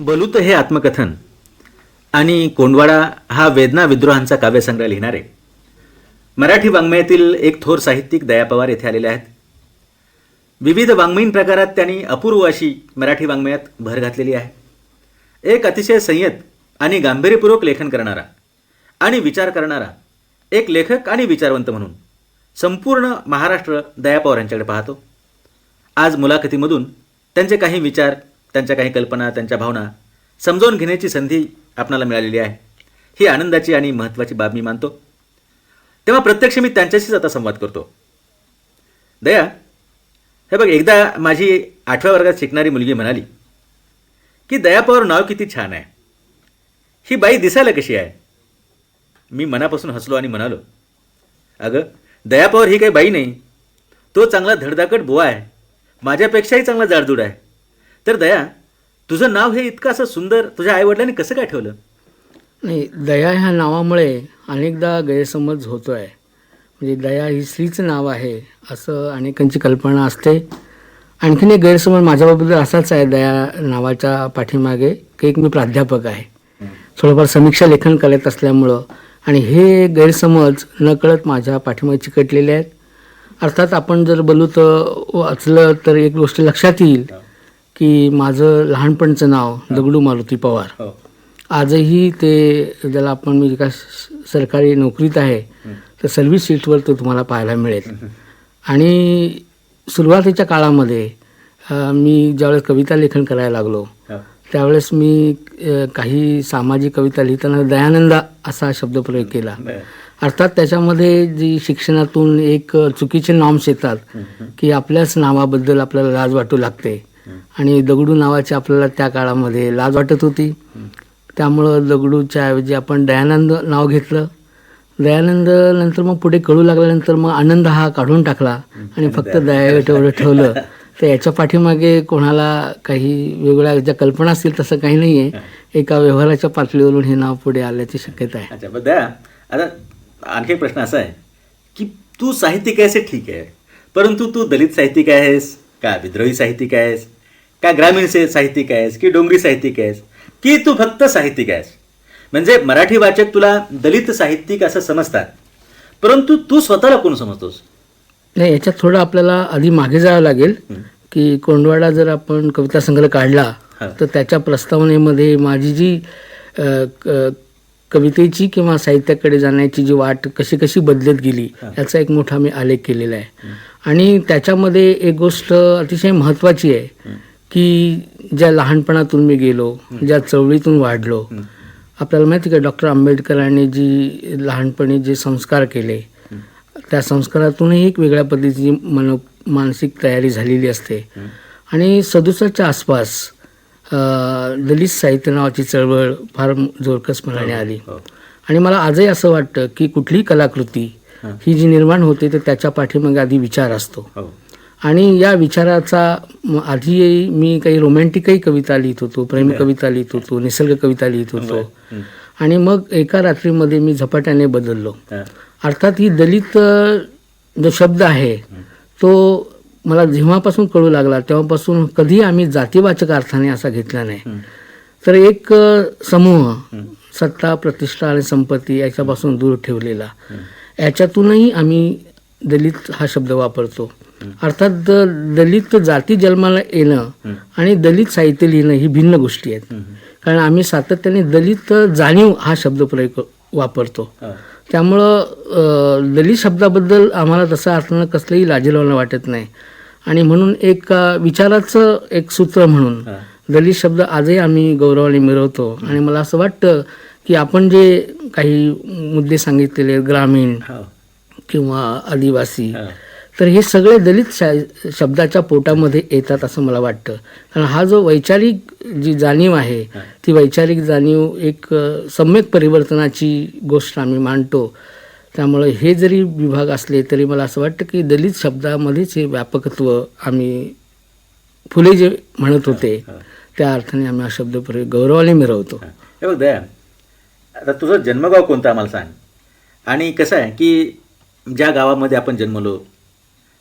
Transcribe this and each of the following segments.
बलूत हे आत्मकथन. आणि कोंडवाडा हा वेदना विद्रोहांचा काव्यसंग्रह लिहिणारे. मराठी वाङ्मयातील एक थोर साहित्यिक दया पवार येथे आलेले आहेत. विविध वाङ्मयीन प्रकारात त्यांनी अपूर्व अशी मराठी वाङ्मयात भर घातलेली आहे. एक अतिशय संयत आणि गांभीर्यपूर्वक लेखन करणारा आणि विचार करणारा एक लेखक आणि विचारवंत म्हणून संपूर्ण महाराष्ट्र दया पवार यांच्याकडे पाहतो. आज मुलाखतीमधून त्यांचे काही विचार त्यांच्या काही कल्पना त्यांच्या भावना समजावून घेण्याची संधी आपणाला मिळालेली आहे. ही आनंदाची आणि महत्त्वाची बाब मी मानतो. तेव्हा प्रत्यक्ष मी त्यांच्याशीच आता संवाद करतो. दया हे बघ एकदा माझी आठव्या वर्गात शिकणारी मुलगी म्हणाली की दया पवार नाव किती छान आहे. ही बाई दिसायला कशी आहे? मी मनापासून हसलो आणि म्हणालो अगं दया पवार ही काही बाई नाही. तो चांगला धडधाकट बुवा आहे. माझ्यापेक्षाही चांगला जाडजूड आहे. तर दया तुझं नाव हे इतकं असं सुंदर तुझ्या आईवडिलांनी कसं काय ठेवलं? नाही दया ह्या नावामुळे अनेकदा गैरसमज होतो आहे म्हणजे दया ही स्त्रीचं नाव आहे असं अनेकांची कल्पना असते. आणखीन एक गैरसमज माझ्याबद्दल असाच आहे दया नावाच्या पाठीमागे की एक मी प्राध्यापक आहे. थोडंफार समीक्षा लेखन करत असल्यामुळं. आणि हे गैरसमज नकळत माझ्या पाठीमागे चिकटलेले आहेत. अर्थात आपण जर बोलू तर वाचलं तर एक गोष्ट लक्षात येईल. की माझं लहानपणचं नाव दगडू मारुती पवार. हो. आजही ते ज्याला आपण मी एका स- सरकारी नोकरीत आहे तर सर्व्हिस सीटवर तो तुम्हाला पाहायला मिळेल. आणि सुरुवातीच्या काळामध्ये मी ज्यावेळेस कविता लेखन करायला लागलो त्यावेळेस मी काही सामाजिक कविता लिहिताना दयानंदा असा शब्दप्रयोग केला. अर्थात त्याच्यामध्ये जी शिक्षणातून एक चुकीचे नॉर्म्स येतात की आपल्याच नावाबद्दल आपल्याला लाज वाटू लागते. आणि दगडू नावाची आपल्याला त्या काळामध्ये लाज वाटत होती. त्यामुळं दगडूच्या ऐवजी आपण दयानंद नाव घेतलं. दयानंद नंतर मग पुढे कळू लागल्यानंतर मग आनंद हा काढून टाकला आणि फक्त दया तेवढं ठेवलं. तर याच्या पाठीमागे कोणाला काही वेगळ्या ज्या कल्पना असतील तसं काही नाही आहे एका व्यवहाराच्या पातळीवरून हे नाव पुढे आल्याची शक्यता आहे. अच्छा बरं दया आता आणखी एक प्रश्न असा आहे की तू साहित्यिक आहेस ठीक आहे परंतु तू दलित साहित्यिक आहेस? का विद्रोही साहित्यिक आहेस? का ग्रामीण से साहित्यिक आहेस? की डोंगरी साहित्यिक आहेस? की तू फक्त साहित्यिक आहेस? म्हणजे मराठी वाचक तुला दलित साहित्यिक असं समजतात परंतु तू स्वतःला कोण समजतोस? नाही याच्यात थोडं आपल्याला आधी मागे जावं लागेल की कोंडवाडा जर आपण कविता संग्रह काढला. तर त्याच्या प्रस्तावनेमध्ये माझी जी कवितेची किंवा साहित्याकडे जाण्याची जी वाट कशी कशी बदलत गेली याचा एक मोठा मी आलेख केलेला आहे. आणि त्याच्यामध्ये एक गोष्ट अतिशय महत्त्वाची आहे की ज्या लहानपणातून मी गेलो ज्या चवळीतून वाढलो आपल्याला माहिती का डॉक्टर आंबेडकरांनी जी लहानपणी जे संस्कार केले त्या संस्कारातूनही एक वेगळ्या पद्धतीची मनो मानसिक तयारी झालेली असते. आणि सदुसष्टच्या आसपास दलित साहित्य नावाची चळवळ फार जोरकसपणाने आली. आणि मला आजही असं वाटतं की कुठलीही कलाकृती ही. जी निर्माण होते तर त्याच्या पाठीमागे आधी विचार असतो. हो. आणि या विचाराचा आधी मी काही रोमॅन्टिकही कविता लिहित होतो प्रेम कविता लिहित होतो निसर्ग कविता लिहित होतो. आणि मग एका रात्रीमध्ये मी झपाट्याने बदललो. हा. अर्थात ही दलित जो शब्द आहे तो मला जेव्हापासून कळू लागला तेव्हापासून कधी आम्ही जातीवाचक अर्थाने असा घेतला नाही. तर एक समूह सत्ता प्रतिष्ठा आणि संपत्ती याच्यापासून दूर ठेवलेला. याच्यातूनही आम्ही दलित हा शब्द वापरतो. अर्थात दलित जाती जन्माला येणं आणि दलित साहित्य लिहिणं ही भिन्न गोष्टी आहेत. कारण आम्ही सातत्याने दलित जाणीव हा शब्दप्रयोग वापरतो. हा. त्यामुळं दलित शब्दाबद्दल आम्हाला तसा अर्थानं कसलंही लाजीरवाणं वाटत नाही. आणि म्हणून एक विचाराचं एक सूत्र म्हणून. दलित शब्द आजही आम्ही गौरवाने मिरवतो आणि मला असं वाटतं की आपण जे काही मुद्दे सांगितलेले ग्रामीण हो. किंवा आदिवासी. तर हे सगळे दलित शब्दाच्या पोटामध्ये येतात असं मला वाटतं कारण हा जो वैचारिक जी जाणीव आहे ती वैचारिक जाणीव एक सम्यक परिवर्तनाची गोष्ट आम्ही मांडतो त्यामुळं हे जरी विभाग असले तरी मला असं वाटतं की दलित शब्दामध्येच हे व्यापकत्व आम्ही फुले जे म्हणत होते त्या अर्थाने आम्ही हा शब्दप्रयोग गौरवाने मिरवतो. हे. बघ दया. आता तुझं जन्मगाव कोणतं आम्हाला सांग. आणि कसं आहे की ज्या गावामध्ये आपण जन्मलो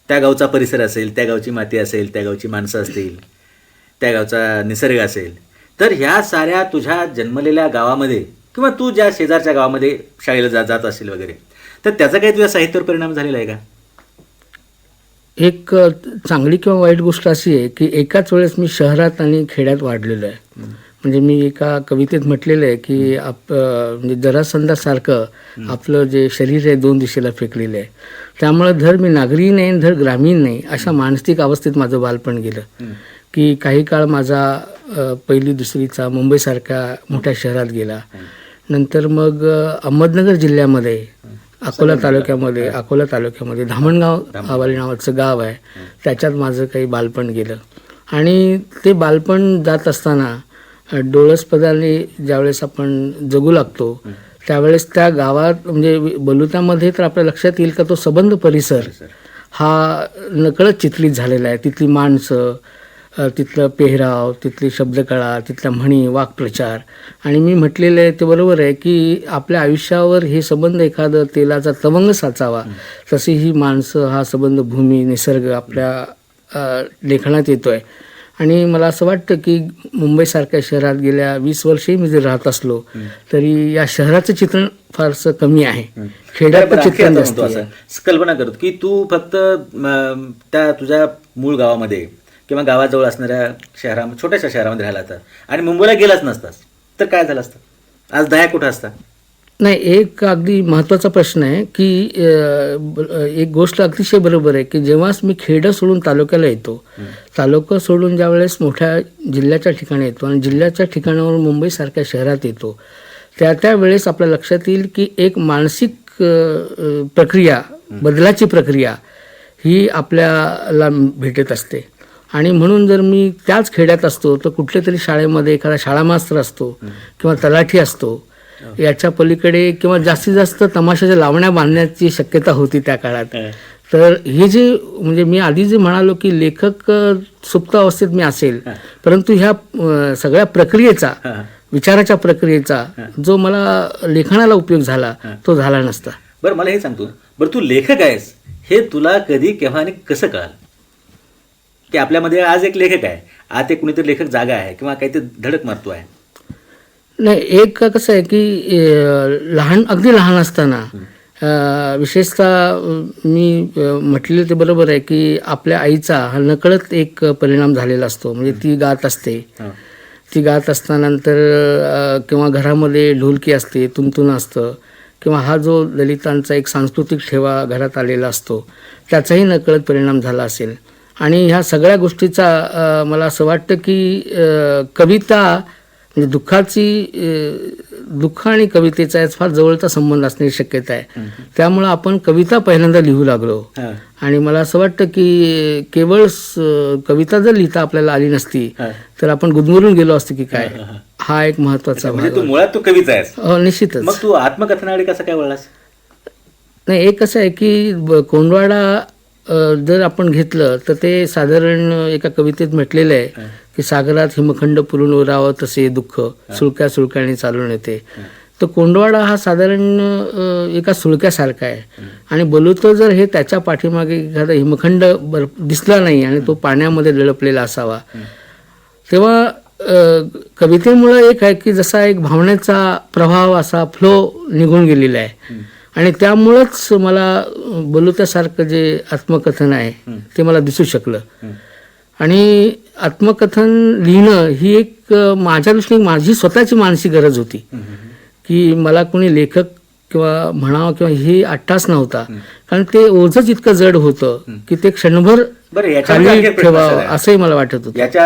त्या गावचा परिसर असेल त्या गावची माती असेल त्या गावची माणसं असतील त्या गावचा निसर्ग असेल तर ह्या साऱ्या तुझ्या जन्मलेल्या गावामध्ये किंवा तू ज्या शेजारच्या गावामध्ये शाळेला जा जात असेल वगैरे तर त्याचा काही तुझ्या साहित्यावर परिणाम झालेला आहे का? एक चांगली किंवा वाईट गोष्ट अशी आहे की एकाच वेळेस मी शहरात आणि खेड्यात वाढलेलो आहे. म्हणजे मी एका कवितेत म्हटलेलं आहे की आप म्हणजे जरासंधासारखं आपलं जे शरीर आहे दोन दिशेला फेकलेलं आहे. त्यामुळं धर मी नागरी नाही धर ग्रामीण नाही अशा मानसिक अवस्थेत माझं बालपण गेलं. की काही काळ माझा पहिली दुसरीचा मुंबईसारख्या मोठ्या शहरात गेला. नंतर मग अहमदनगर जिल्ह्यामध्ये अकोला तालुक्यामध्ये अकोला तालुक्यामध्ये धामणगाव आवाली नावाचं गाव आहे. त्याच्यात माझं काही बालपण गेलं. आणि ते बालपण जात असताना डोळसपदाने ज्यावेळेस आपण जगू लागतो त्यावेळेस त्या गावात म्हणजे बलुत्यामध्ये तर आपल्या लक्षात येईल का तो सबंध परिसर. हा नकळत चित्रित झालेला आहे. तिथली माणसं तिथलं पेहराव तिथली शब्दकळा तिथल्या म्हणी वाक्प्रचार. आणि मी म्हटलेलं आहे ते बरोबर आहे की आपल्या आयुष्यावर हे संबंध एखादं तेलाचा तवंग साचावा. तशी ही माणसं हा संबंध भूमी निसर्ग आपल्या लेखनात येतो आहे आणि मला असं वाटतं की मुंबईसारख्या शहरात गेल्या वीस वर्षही मी जर राहत असलो तरी या शहराचं चित्रण फारसं कमी आहे. खेड्याचं आणखी चित्रण कल्पना करतो की तू फक्त त्या तुझ्या मूळ गावामध्ये किंवा गावाजवळ असणाऱ्या शहरामध्ये छोट्याशा शहरामध्ये राहिला तर. आणि मुंबईला गेलाच नसतास. तर काय झालं असतं? आज दया कुठं असता? नाही एक अगदी महत्त्वाचा प्रश्न आहे की एक गोष्ट अतिशय बरोबर आहे की जेव्हाच मी खेडं सोडून तालुक्याला येतो तालुका सोडून ज्यावेळेस मोठ्या जिल्ह्याच्या ठिकाणी येतो आणि जिल्ह्याच्या ठिकाणावरून मुंबईसारख्या शहरात येतो त्या त्या वेळेस आपल्या लक्षात येईल की एक मानसिक प्रक्रिया बदलाची प्रक्रिया ही आपल्याला भेटत असते. आणि म्हणून जर मी त्याच खेड्यात असतो तर कुठल्या तरी शाळेमध्ये एखादा शाळा मास्तर असतो किंवा तलाठी असतो याच्या पलीकडे किंवा जास्तीत जास्त तमाशाच्या लावण्या बांधण्याची शक्यता होती त्या काळात. तर हे जे म्हणजे मी आधी जे म्हणालो की लेखक सुप्त अवस्थेत मी असेल परंतु ह्या सगळ्या प्रक्रियेचा विचाराच्या प्रक्रियेचा जो मला लेखनाला उपयोग झाला तो झाला नसता. बरं मला हे सांगतो बरं तू लेखक आहेस. हे तुला कधी केव्हा आणि कसं कळाल? की आपल्यामध्ये आज एक लेखक आहे. आज एक कुणीतरी लेखक जागा आहे किंवा काहीतरी धडक मारतो आहे. नाही एक कसं आहे की लहान अगदी लहान असताना विशेषतः मी म्हटलेलं ते बरोबर आहे की आपल्या आईचा हा नकळत एक परिणाम झालेला असतो. म्हणजे ती गात असते. ती गात असतानंतर किंवा घरामध्ये ढोलकी असते तुमतुन असतं किंवा हा जो दलितांचा एक सांस्कृतिक ठेवा घरात आलेला असतो त्याचाही नकळत परिणाम झाला असेल. आणि ह्या सगळ्या गोष्टीचा मला असं वाटतं की कविता म्हणजे दुःखाची दुःख आणि कवितेचा यात फार जवळचा संबंध असण्याची शक्यता आहे. त्यामुळं आपण कविता पहिल्यांदा लिहू लागलो. आणि मला असं वाटतं की केवळ कविता जर लिहिता आपल्याला आली नसती. तर आपण गुदमरून गेलो असतो की काय? हा एक महत्त्वाचा म्हणजे भाग तू मुळात तू कवीच आहेस. हो निश्चितच. मग तू आत्मकथनाकडे कसं काय वळलास? नाही एक कसं आहे की कोंडवाडा जर आपण घेतलं तर ते साधारण एका कवितेत म्हटलेलं आहे की सागरात हिमखंड पुरून उरावं तसे दुःख सुळक्या सुळक्याने चालून येते. तर कोंडवाडा हा साधारण एका सुळक्यासारखा आहे. आणि बलुत जर हे त्याच्या पाठीमागे एखादा हिमखंड बर दिसला नाही आणि तो पाण्यामध्ये दडपलेला असावा. तेव्हा कवितेमुळं एक आहे की जसा एक भावनेचा प्रभाव असा फ्लो निघून गेलेला आहे. आणि त्यामुळंच मला बलुत्यासारखं जे आत्मकथन आहे ते मला दिसू शकलं. आणि आत्मकथन लिहिणं ही एक माझ्या दृष्टीने माझी स्वतःची मानसिक गरज होती. की मला कोणी लेखक किंवा म्हणावं किंवा ही अट्टास नव्हता. कारण ते ओझच इतकं जड होतं की ते क्षणभर ठेवावं. असंही मला वाटत होतं. याच्या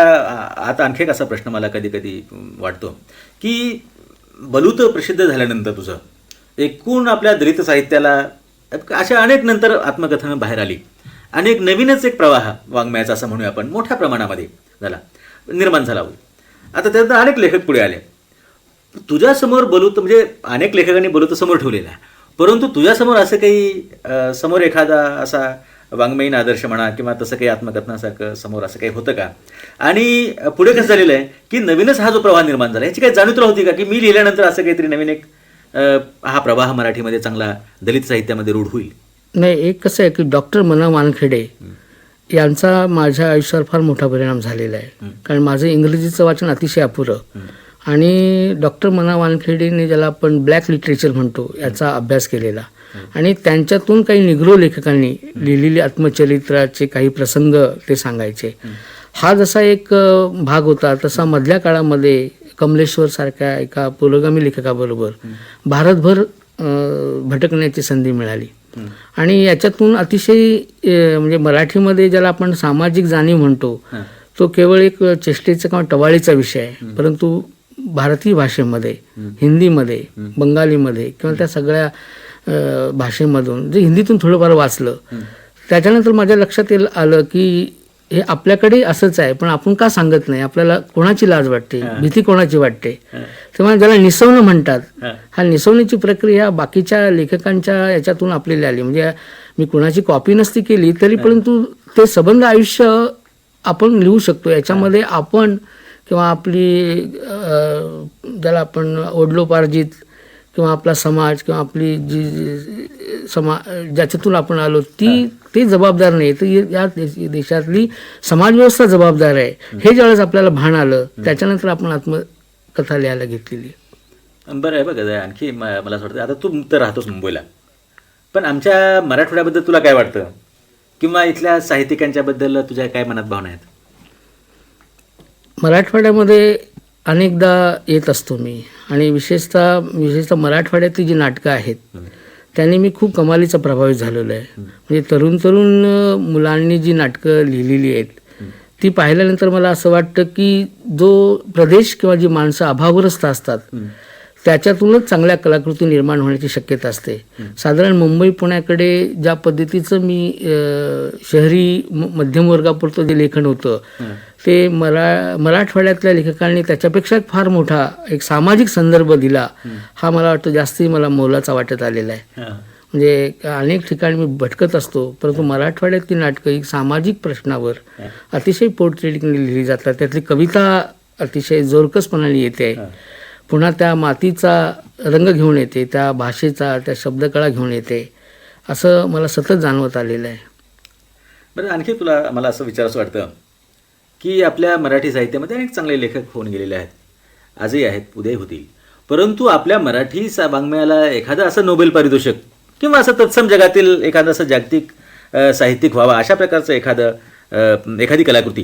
आता आणखी एक असा प्रश्न मला कधी कधी वाटतो की बलूत प्रसिद्ध झाल्यानंतर तुझं एकूण आपल्या दलित साहित्याला अशा अनेक नंतर आत्मकथनं बाहेर आली. अनेक नवीनच एक प्रवाह वाङ्मयाचा असं म्हणूया आपण. मोठ्या प्रमाणामध्ये झाला. निर्माण झाला होईल आता त्यात अनेक लेखक पुढे आले. तुझ्यासमोर बलूत म्हणजे अनेक लेखकांनी बलूत समोर ठेवलेला आहे. परंतु तुझ्यासमोर असं काही समोर एखादा असा वाङ्मयीन आदर्श म्हणा किंवा तसं काही आत्मकथनासारखं समोर असं काही होतं का? आणि पुढे कसं झालेलं आहे की नवीनच हा जो प्रवाह निर्माण झाला याची काही जाणीव होती का? की मी लिहिल्यानंतर असं काहीतरी नवीन एक हा प्रवाह मराठीमध्ये चांगला दलित साहित्यामध्ये रूढ होईल. नाही एक कसं आहे की डॉक्टर मना वानखेडे यांचा माझ्या आयुष्यावर फार मोठा परिणाम झालेला आहे. कारण माझं इंग्रजीचं वाचन अतिशय अपुरं. आणि डॉक्टर मना वानखेडेने ज्याला आपण ब्लॅक लिटरेचर म्हणतो याचा अभ्यास केलेला. आणि त्यांच्यातून काही निग्रो लेखकांनी लिहिलेली आत्मचरित्राचे काही प्रसंग ते सांगायचे. हा. जसा एक भाग होता तसा मधल्या काळामध्ये कमलेश्वर सारख्या एका पुरोगामी लेखकाबरोबर भारतभर भटकण्याची संधी मिळाली. आणि याच्यातून अतिशय म्हणजे मराठीमध्ये ज्याला आपण सामाजिक जाणीव म्हणतो तो केवळ एक चेष्टेचा किंवा टवाळीचा विषय आहे. परंतु भारतीय भाषेमध्ये हिंदीमध्ये बंगालीमध्ये किंवा त्या सगळ्या भाषेमधून जे हिंदीतून थोडंफार वाचलं त्याच्यानंतर माझ्या लक्षात आलं की हे आपल्याकडे असंच आहे पण आपण का सांगत नाही? आपल्याला कोणाची लाज वाटते? भीती कोणाची वाटते? तेव्हा ज्याला निसवणं म्हणतात हा. निसवण्याची प्रक्रिया बाकीच्या लेखकांच्या याच्यातून आपल्याला आली. म्हणजे मी कुणाची कॉपी नसती केली तरी परंतु ते सबंध आयुष्य आपण लिहू शकतो. याच्यामध्ये आपण किंवा आपली ज्याला आपण ओढलोपार्जित किंवा आपला समाज किंवा आपली जी जी- समा ज्याच्यातून आपण आलो ती ते जबाबदार नाही. तर या देश- देशातली समाजव्यवस्था जबाबदार आहे. हे ज्यावेळेस आपल्याला भान आलं त्याच्यानंतर आपण आत्मकथा लिहायला घेतलेली. बरं आहे बघा आणखी मला असं वाटतं. आता तू तर राहतोस मुंबईला. पण आमच्या मराठवाड्याबद्दल तुला काय वाटतं? किंवा इथल्या साहित्यिकांच्याबद्दल तुझ्या काय मनात भावना आहेत? मराठवाड्यामध्ये अनेकदा येत असतो मी. आणि विशेषतः विशेषतः मराठवाड्यातली जी नाटकं आहेत त्यांनी मी खूप कमालीचा प्रभावित झालेलो आहे. म्हणजे तरुण तरुण मुलांनी जी नाटकं लिहिलेली आहेत ती पाहिल्यानंतर मला असं वाटतं की जो प्रदेश किंवा जी माणसं अभावग्रस्त असतात त्याच्यातूनच चांगल्या कलाकृती निर्माण होण्याची शक्यता असते. साधारण मुंबई पुण्याकडे ज्या पद्धतीचं मी शहरी म- मध्यम वर्गापुरतं जे लेखन होतं ते मरा मराठवाड्यातल्या लेखकांनी त्याच्यापेक्षा फार मोठा एक सामाजिक संदर्भ दिला हा मला वाटतं जास्ती मला मोलाचा वाटत आलेला आहे. म्हणजे अनेक ठिकाणी मी भटकत असतो परंतु मराठवाड्यातली नाटकं ही सामाजिक प्रश्नावर अतिशय पोर्ट्रेटिंगने लिहिली जातात. त्यातली कविता अतिशय जोरकसपणाने येते. पुन्हा त्या मातीचा रंग घेऊन येते त्या भाषेचा त्या शब्दकळा घेऊन येते. असं मला सतत जाणवत आलेलं आहे. बरं आणखी तुला मला असं विचारावं वाटतं की आपल्या मराठी साहित्यामध्ये अनेक चांगले लेखक होऊन गेलेले आहेत. आजही आहेत उद्याही होतील. परंतु आपल्या मराठी सा वाङ्मयाला एखादं असं नोबेल पारितोषिक किंवा असं तत्सम जगातील एखादं असं जागतिक साहित्यिक व्हावा अशा प्रकारचं एखादं एखादी कलाकृती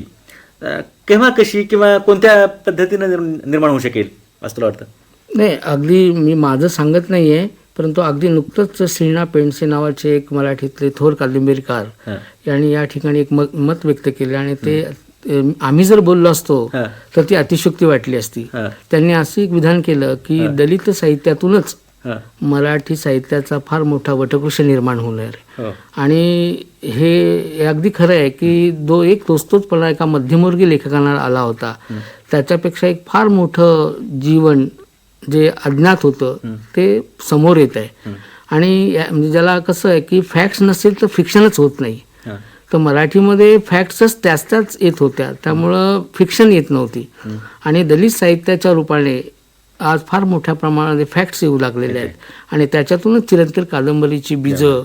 केव्हा कशी किंवा कोणत्या पद्धतीनं निर्म- निर्माण होऊ शकेल असं तुला वाटतं? नाही अगदी मी माझं सांगत नाही आहे परंतु अगदी नुकतंच श्रीना पेंडसे नावाचे एक मराठीतले थोर कादंबरीकार यांनी या ठिकाणी एक मत मत व्यक्त केले आणि ते आम्ही जर बोललो असतो तर ती अतिशयोक्ती वाटली असती. त्यांनी असं एक विधान केलं की दलित साहित्यातूनच मराठी साहित्याचा फार मोठा वटवृक्ष निर्माण होणार. हो. आणि हे अगदी खरं आहे की जो एक तोचतोचपणा एका मध्यमवर्गीय लेखकांना आला होता. त्याच्यापेक्षा एक फार मोठं जीवन जे अज्ञात होतं ते समोर येत आहे. आणि म्हणजे ज्याला कसं आहे की फॅक्ट्स नसेल तर फिक्शनच होत नाही. तर मराठीमध्ये फॅक्ट्सच त्याच त्याच येत होत्या. त्यामुळं फिक्शन येत नव्हती. आणि दलित साहित्याच्या रूपाने आज फार मोठ्या प्रमाणामध्ये फॅक्ट्स येऊ लागलेले आहेत. आणि त्याच्यातूनच चिरंतन कादंबरीची बीजं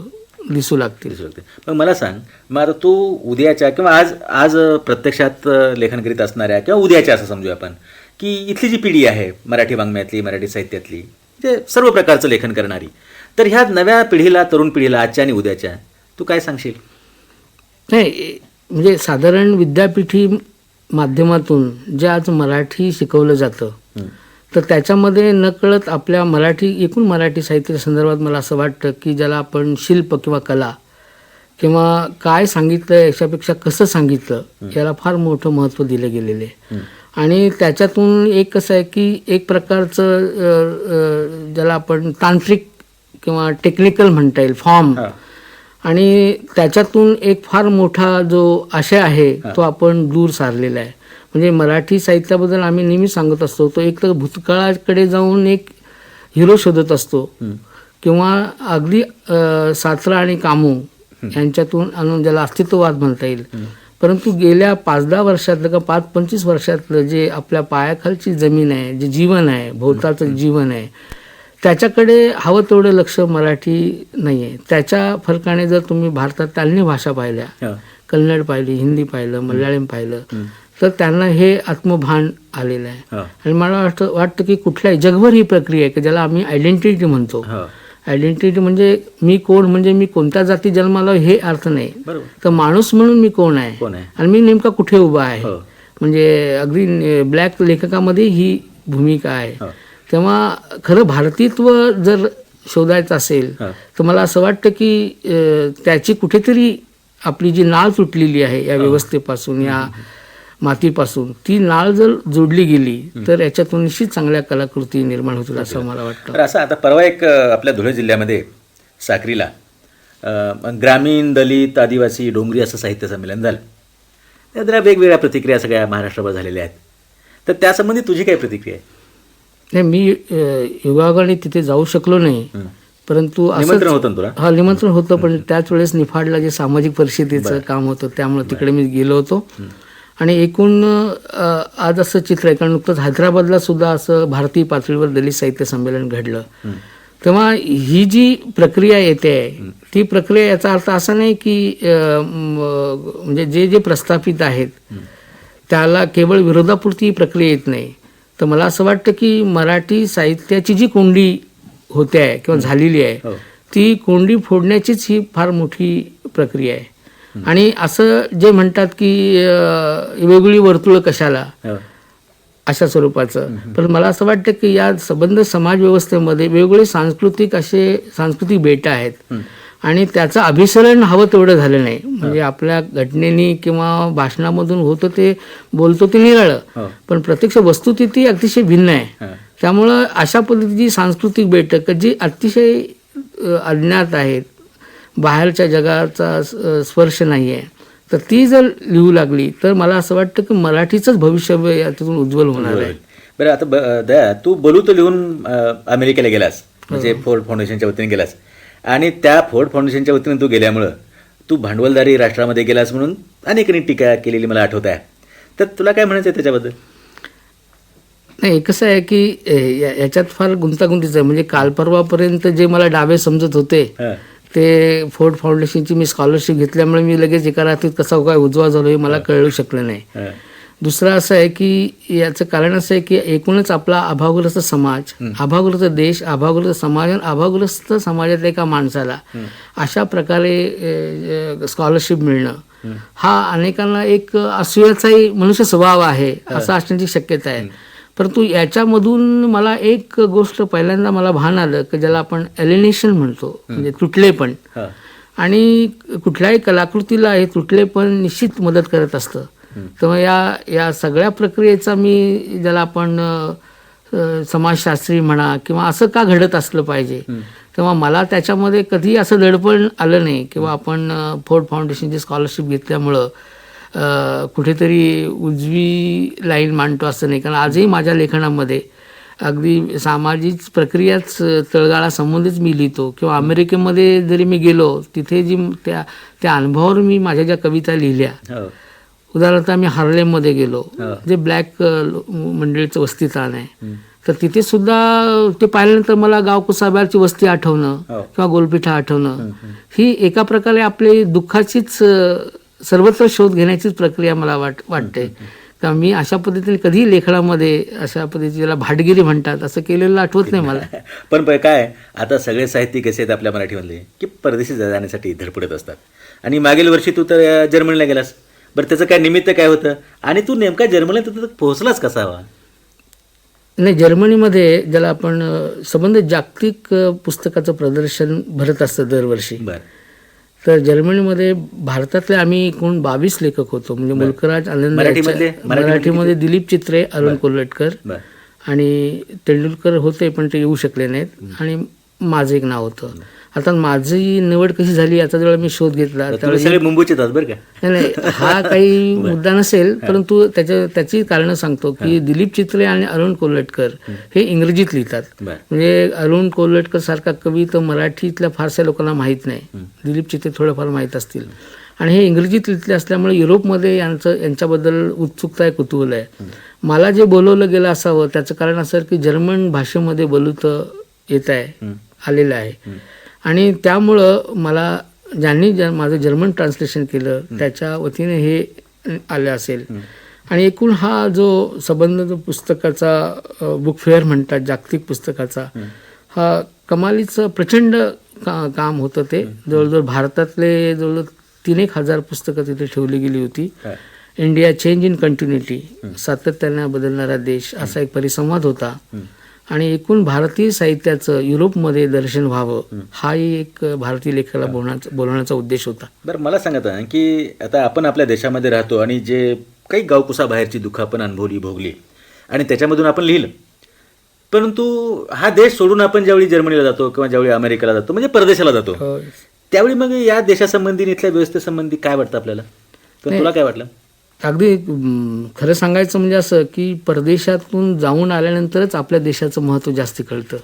दिसू लागतील. दिसू शकते मग मला सांग मग आता तू उद्याच्या किंवा आज आज प्रत्यक्षात लेखन करीत असणाऱ्या किंवा उद्याच्या असं समजूया आपण की इथली जी पिढी आहे मराठी वाङ्मयातली मराठी साहित्यातली म्हणजे सर्व प्रकारचं लेखन करणारी तर ह्या नव्या पिढीला तरुण पिढीला आजच्या आणि उद्याच्या तू काय सांगशील? नाही म्हणजे साधारण विद्यापीठी माध्यमातून जे आज मराठी शिकवलं जातं. तर त्याच्यामध्ये नकळत आपल्या मराठी एकूण मराठी साहित्य संदर्भात मला असं वाटतं की ज्याला आपण शिल्प किंवा कला किंवा काय सांगितलं याच्यापेक्षा कसं सांगितलं याला फार मोठं महत्त्व दिलं गेलेलं आहे. आणि त्याच्यातून एक कसं आहे की एक प्रकारचं ज्याला आपण तांत्रिक किंवा टेक्निकल म्हणता येईल फॉर्म आणि त्याच्यातून एक फार मोठा जो आशय आहे तो आपण दूर सारलेला आहे. म्हणजे मराठी साहित्याबद्दल आम्ही नेहमी सांगत असतो तो एक तर भूतकाळाकडे जाऊन एक हिरो शोधत असतो. किंवा अगदी अ, साचरा आणि कामू यांच्यातून आणून ज्याला अस्तित्ववाद म्हणता येईल. परंतु गेल्या पाच दहा वर्षातलं का पाच पंचवीस वर्षातलं जे आपल्या पायाखालची जमीन आहे जे जीवन आहे भोवताचं जीवन आहे त्याच्याकडे हवं तेवढं लक्ष मराठी नाही आहे त्याच्या फरकाने जर तुम्ही भारतात अन्य भाषा पाहिल्या कन्नड पाहिली हिंदी पाहिलं मल्याळम पाहिलं तर त्यांना हे आत्मभान आलेलं आहे. आणि मला वाटतं वाटतं की कुठल्याही जगभर ही प्रक्रिया आहे की ज्याला आम्ही आयडेंटिटी म्हणतो. आयडेंटिटी म्हणजे मी कोण म्हणजे मी कोणत्या जाती जन्माला हे अर्थ नाही. तर माणूस म्हणून मी कोण आहे? आणि मी नेमका कुठे उभा आहे? हो. म्हणजे अगदी ब्लॅक लेखकामध्ये ही भूमिका आहे. तेव्हा खरं भारतीत्व जर शोधायचं असेल तर मला असं वाटतं की त्याची कुठेतरी आपली जी नाळ तुटलेली आहे या व्यवस्थेपासून या मातीपासून ती नाळ जर जोडली गेली तर याच्यातून निश्चित चांगल्या कलाकृती निर्माण होतील असं मला वाटतं. तर असं आता परवा एक आपल्या धुळे जिल्ह्यामध्ये साक्रीला ग्रामीण दलित आदिवासी डोंगरी असं साहित्य संमेलन झालं. त्यात जरा वेगवेगळ्या प्रतिक्रिया सगळ्या महाराष्ट्रभर झालेल्या आहेत. तर त्यासंबंधी तुझी काय प्रतिक्रिया आहे? नाही मी अ, योगायोगाने तिथे जाऊ शकलो नाही. परंतु असंच- निमंत्रण होतं ना तुला? हा निमंत्रण होतं पण त्याच वेळेस निफाडला जे सामाजिक परिषदेचं काम होतं त्यामुळे तिकडे मी गेलो होतो. आणि एकूण आज असं चित्र आहे कारण नुकतंच हैदराबादला सुद्धा असं भारतीय पातळीवर दलित साहित्य संमेलन घडलं. तेव्हा ही जी प्रक्रिया येते आहे ती प्रक्रिया याचा अर्थ असा नाही की म्हणजे जे जे प्रस्थापित आहेत त्याला केवळ विरोधापुरती प्रक्रिया येत नाही. तर मला असं वाटतं की मराठी साहित्याची जी कोंडी होते आहे किंवा झालेली आहे हो. ती कोंडी फोडण्याचीच ही फार मोठी प्रक्रिया आहे. आणि असं जे म्हणतात की वेगळी वर्तुळं कशाला हो. अशा स्वरूपाचं. पण मला असं वाटतं की या संबंध समाज व्यवस्थेमध्ये वेगवेगळे सांस्कृतिक असे सांस्कृतिक बेटा आहेत. आणि त्याचं अभिसरण हवं तेवढं झालं नाही. म्हणजे आपल्या घटनेनी किंवा भाषणामधून होतं ते बोलतो ते निराळं. हो. पण प्रत्यक्ष वस्तुस्थिती अतिशय भिन्न आहे. हां. त्यामुळं अशा पद्धतीची सांस्कृतिक बैठक जी अतिशय अज्ञात आहेत बाहेरच्या जगाचा स्पर्श नाही आहे तर ती जर लिहू लागली तर मला असं वाटतं की मराठीचंच भविष्य यातून उज्ज्वल होणार आहे. बरं आता दया तू बोलू तर लिहून अमेरिकेला गेलास. म्हणजे फोर्ड फाउंडेशनच्या वतीने गेलास. आणि त्या फोर्ड फाउंडेशनच्या वतीने तू गेल्यामुळं तू भांडवलदारी राष्ट्रामध्ये गेलास म्हणून अनेकांनी टीका केलेली मला आठवत आहे. तर तुला काय म्हणायचं आहे त्याच्याबद्दल? नाही कसं आहे की याच्यात फार गुंतागुंतीचं आहे. म्हणजे काल परवापर्यंत जे मला डावे समजत होते ते फोर्ड फाउंडेशनची मी स्कॉलरशिप घेतल्यामुळे मी लगेच एका रात्रीत कसा काय उजवा झालो हे मला कळू शकलं नाही. दुसरं असं आहे की याचं कारण असं आहे की एकूणच आपला अभावग्रस्त समाज अभावग्रस्त देश अभावग्रस्त समाज आणि अभावग्रस्त समाजातल्या एका माणसाला अशा प्रकारे स्कॉलरशिप मिळणं हा अनेकांना एक असूयाचाही मनुष्य स्वभाव आहे असं असण्याची शक्यता आहे. परंतु याच्यामधून मला एक गोष्ट पहिल्यांदा मला भान आलं की ज्याला आपण एलिनेशन म्हणतो म्हणजे तुटलेपण आणि कुठल्याही कलाकृतीला हे तुटलेपण निश्चित मदत करत असतं. तेव्हा या या सगळ्या प्रक्रियेचा मी ज्याला आपण समाजशास्त्री म्हणा किंवा असं का घडत असलं पाहिजे तेव्हा मला त्याच्यामध्ये कधी असं दडपण आलं नाही किंवा आपण फोर्ड फाउंडेशनची स्कॉलरशिप घेतल्यामुळं कुठेतरी उजवी लाईन मांडतो असं नाही. कारण आजही माझ्या लेखनामध्ये अगदी सामाजिक प्रक्रियाच तळगाळासंबंधीच मी लिहितो किंवा अमेरिकेमध्ये जरी मी गेलो तिथे जी त्या त्या अनुभवावर मी माझ्या ज्या कविता लिहिल्या हो. उदाहरणार्थ आम्ही हार्लेममध्ये गेलो. जे ब्लॅक मंडळीचं वस्तीस्थान आहे. तर तिथे सुद्धा ते पाहिल्यानंतर मला गाव कुसाब्याची वस्ती आठवणं हो. किंवा गोलपिठा आठवणं. ही एका प्रकारे आपली दुःखाचीच सर्वत्र शोध घेण्याचीच प्रक्रिया मला वाट वाटते. का मी अशा पद्धतीने कधीही लेखनामध्ये अशा पद्धतीने ज्याला भाटगिरी म्हणतात असं केलेलं आठवत नाही मला. पण काय आता सगळे साहित्यिक असे आहेत आपल्या मराठीमधले की परदेशी जाण्यासाठी धडपडत असतात. आणि मागील वर्षी तू तर जर्मनीला गेलास. बरं त्याचं काय निमित्त काय होतं? आणि तू नेमका जर्मनीला तिथं पोहोचलाच कसा हवा नाही जर्मनीमध्ये ज्याला आपण संबंध जागतिक पुस्तकाचं प्रदर्शन भरत असतं दरवर्षी. बरं. तर जर्मनीमध्ये भारतातले आम्ही एकूण बावीस लेखक होतो. म्हणजे मुलकराज आनंद मराठीमध्ये दिलीप चित्रे अरुण कोल्हटकर आणि तेंडुलकर होते पण ते येऊ शकले नाहीत. आणि माझं एक नाव होतं. आता माझी निवड कशी झाली याचा जेव्हा मी शोध घेतला. मुंबईचे बरं का? नाही हा काही मुद्दा नसेल परंतु त्याच्या त्याची कारणं सांगतो की दिलीप चित्रे आणि अरुण कोल्हटकर हे इंग्रजीत लिहितात. म्हणजे अरुण कोल्हटकर सारखा कवी तर मराठीतल्या फारशा लोकांना माहीत नाही. दिलीप चित्रे थोडंफार माहीत असतील. आणि हे इंग्रजीत लिहितले असल्यामुळे युरोपमध्ये यांचं यांच्याबद्दल उत्सुकता आहे कुतूहल आहे. मला जे बोलवलं गेलं असावं त्याचं कारण असं की जर्मन भाषेमध्ये बोलवतं येत आहे. आलेलं आहे. आणि त्यामुळं मला ज्यांनी ज माझं जर्मन ट्रान्सलेशन केलं त्याच्या वतीने हे आलं असेल. आणि एकूण हा जो संबंध जो पुस्तकाचा बुक फेअर म्हणतात जागतिक पुस्तकाचा हा कमालीचं प्रचंड का काम होतं ते. जवळजवळ भारतातले जवळजवळ तीन एक हजार पुस्तकं तिथे ठेवली गेली होती. इंडिया चेंज इन कंटिन्युटी सातत्याने बदलणारा देश असा एक परिसंवाद होता. आणि एकूण भारतीय साहित्याचं युरोपमध्ये दर्शन व्हावं हाही एक भारतीय लेखाला बोलण्याचा बोलवण्याचा उद्देश होता. बरं मला सांगा आता की आता आपण आपल्या देशामध्ये राहतो आणि जे काही गावकुसा बाहेरची दुःख आपण अनुभवली भोगली आणि त्याच्यामधून आपण लिहिलं. परंतु हा देश सोडून आपण ज्यावेळी जर्मनीला जातो किंवा ज्यावेळी अमेरिकेला जातो म्हणजे परदेशाला जातो होय. त्यावेळी मग या देशासंबंधी इथल्या व्यवस्थेसंबंधी काय वाटतं आपल्याला? तर तुला काय वाटलं? अगदी खरं सांगायचं म्हणजे असं की परदेशातून जाऊन आल्यानंतरच आपल्या देशाचं महत्त्व जास्त कळतं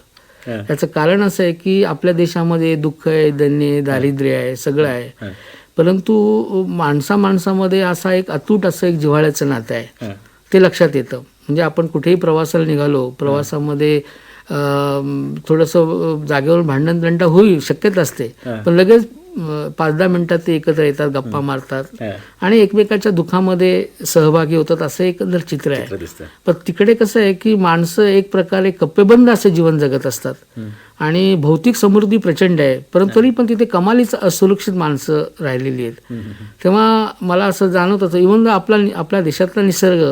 हा. याचं कारण असं आहे की आपल्या देशामध्ये दुःख आहे दन्य आहे, दारिद्र्य आहे सगळं आहे हा. परंतु माणसा माणसामध्ये असा एक अतूट असं एक जिव्हाळ्याचं नातं आहे हा. ते लक्षात येतं म्हणजे आपण कुठेही प्रवासाला निघालो प्रवासामध्ये अं, थोडंसं जागेवर भांडण तंटा होईल शक्यता असते. पण लगेच पाच दहा मिनिटात ते एकत्र येतात गप्पा मारतात. आणि एकमेकाच्या दुःखामध्ये सहभागी होतात असं एकंदर चित्र आहे. पण तिकडे कसं आहे की माणसं एक प्रकारे कप्पेबंद असं जीवन जगत असतात. आणि भौतिक समृद्धी प्रचंड आहे परंतु तरी पण तिथे कमालीच असुरक्षित माणसं राहिलेली आहेत. तेव्हा मला असं जाणवत होतं इवन आपला आपल्या देशातला निसर्ग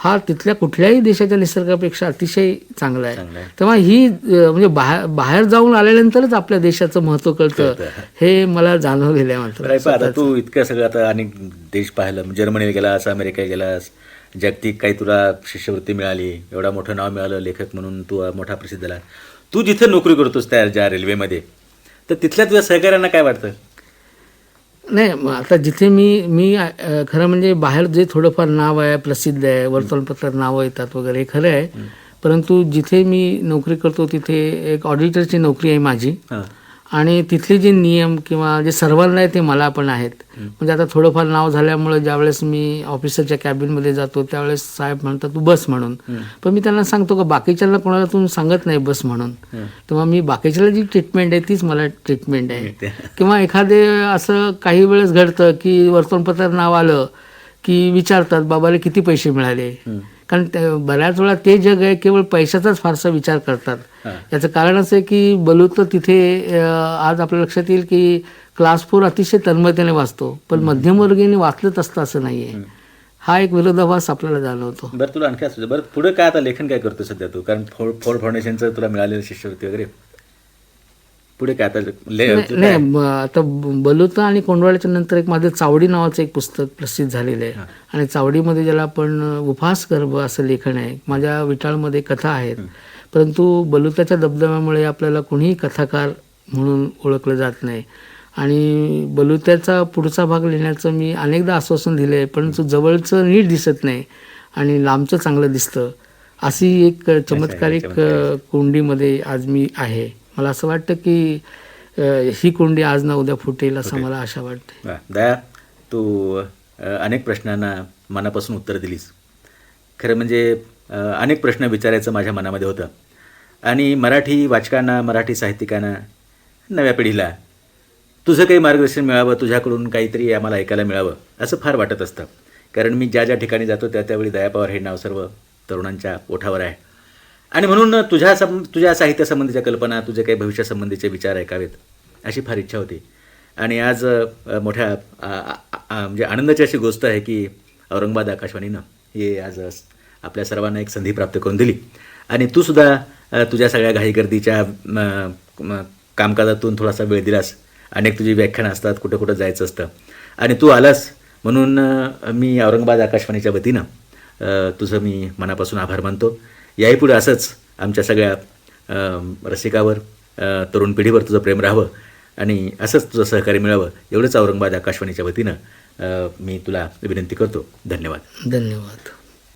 हा तिथल्या कुठल्याही देशाच्या निसर्गापेक्षा अतिशय चांगला आहे. तेव्हा ही म्हणजे बाहेर बाहेर जाऊन आल्यानंतरच आपल्या देशाचं महत्त्व कळतं. हे. मला जाणवलेलं आहे आहे मात्र आता तू इतकं सगळं आता अनेक देश पाहिलं. जर्मनीला गेलास अमेरिकेला गेलास. जागतिक काही तुला शिष्यवृत्ती मिळाली. एवढा मोठं नाव मिळालं लेखक म्हणून तू मोठा प्रसिद्ध झाला. तू जिथे नोकरी करतोस त्या ज्या रेल्वेमध्ये तर तिथल्या तुझ्या सहकाऱ्यांना काय वाटतं? नाही मग आता जिथे मी मी खरं म्हणजे बाहेर जे थोडंफार नाव आहे प्रसिद्ध आहे वर्तमानपत्रात नावं येतात वगैरे हे खरं आहे. परंतु जिथे मी नोकरी करतो तिथे एक ऑडिटरची नोकरी आहे माझी. आणि तिथले जे नियम किंवा जे सर्वांना आहे ते मला पण आहेत. म्हणजे आता थोडंफार नाव झाल्यामुळे ज्यावेळेस मी ऑफिसरच्या कॅबिनमध्ये जातो त्यावेळेस साहेब म्हणतात तू बस म्हणून. पण मी त्यांना सांगतो का बाकीच्यांना कोणाला तुम्ही सांगत नाही बस म्हणून? तेव्हा मी बाकीच्याला जी ट्रीटमेंट आहे तीच मला ट्रीटमेंट आहे. किंवा एखादे असं काही वेळेस घडतं की वर्तमानपत्रात नाव आलं की विचारतात बाबाला किती पैसे मिळाले? कारण बऱ्याच वेळा ते जग आहे केवळ पैशाचाच फारसा विचार करतात. याचं कारण असं आहे की बलूत तिथे आज आपल्या लक्षात येईल की क्लास फोर अतिशय तन्मयतेने वाचतो पण मध्यमवर्गीयांनी वाचलंच असतं असं नाहीये. हा एक विरोधाभास आपल्याला जाणवतो. बरं तुला आणखी असं बरं पुढे काय आता लेखन काय करतो सध्या तू? कारण फोर्ड फोर्ड फाउंडेशनचं तुला मिळालेलं शिष्यवृत्ती वगैरे पुढे काय आता ले नाही आता बलुता आणि कोंडवाड्याच्या नंतर एक माझं चावडी नावाचं एक पुस्तक प्रसिद्ध झालेलं आहे. आणि चावडीमध्ये ज्याला आपण उपहास गर्भ असं लेखन आहे माझ्या विटाळमध्ये कथा आहेत. परंतु बलुताच्या दबदब्यामुळे आपल्याला कोणीही कथाकार म्हणून ओळखलं जात नाही. आणि बलुत्याचा पुढचा भाग लिहिण्याचं मी अनेकदा आश्वासन दिलं आहे परंतु जवळचं नीट दिसत नाही आणि लांबचं चांगलं दिसतं. अशी एक चमत्कारिक कोंडीमध्ये आज मी आहे. मला असं वाटतं की ही कोंडी आज ना उद्या फुटेल असं मला आशा वाटते. दया तू अनेक प्रश्नांना मनापासून उत्तर दिलीस. खरं म्हणजे अनेक प्रश्न विचारायचं माझ्या मनामध्ये होतं. आणि मराठी वाचकांना मराठी साहित्यिकांना नव्या पिढीला तुझं काही मार्गदर्शन मिळावं तुझ्याकडून काहीतरी आम्हाला ऐकायला मिळावं असं फार वाटत असतं. कारण मी ज्या ज्या ठिकाणी जातो त्या त्यावेळी दया पवार हे नाव सर्व तरुणांच्या ओठावर आहे. आणि म्हणून तुझ्या सं तुझ्या साहित्यासंबंधीच्या कल्पना तुझे काही भविष्यासंबंधीचे विचार ऐकावेत अशी फार इच्छा होती. आणि आज मोठ्या म्हणजे आनंदाची अशी गोष्ट आहे की औरंगाबाद आकाशवाणीनं हे आज आपल्या सर्वांना एक संधी प्राप्त करून दिली. आणि तू सुद्धा तुझ्या सगळ्या घाईगर्दीच्या कामकाजातून थोडासा वेळ दिलास. अनेक तुझी व्याख्यानं असतात कुठं कुठं जायचं असतं. आणि तू आलास म्हणून मी औरंगाबाद आकाशवाणीच्या वतीनं तुझं मी मनापासून आभार मानतो. याही पुढे असंच आमच्या सगळ्या रसिकावर तरुण पिढीवर तुझं प्रेम राहावं आणि असंच तुझं सहकार्य मिळावं एवढंच औरंगाबाद आकाशवाणीच्या वतीनं मी तुला विनंती करतो. धन्यवाद. धन्यवाद.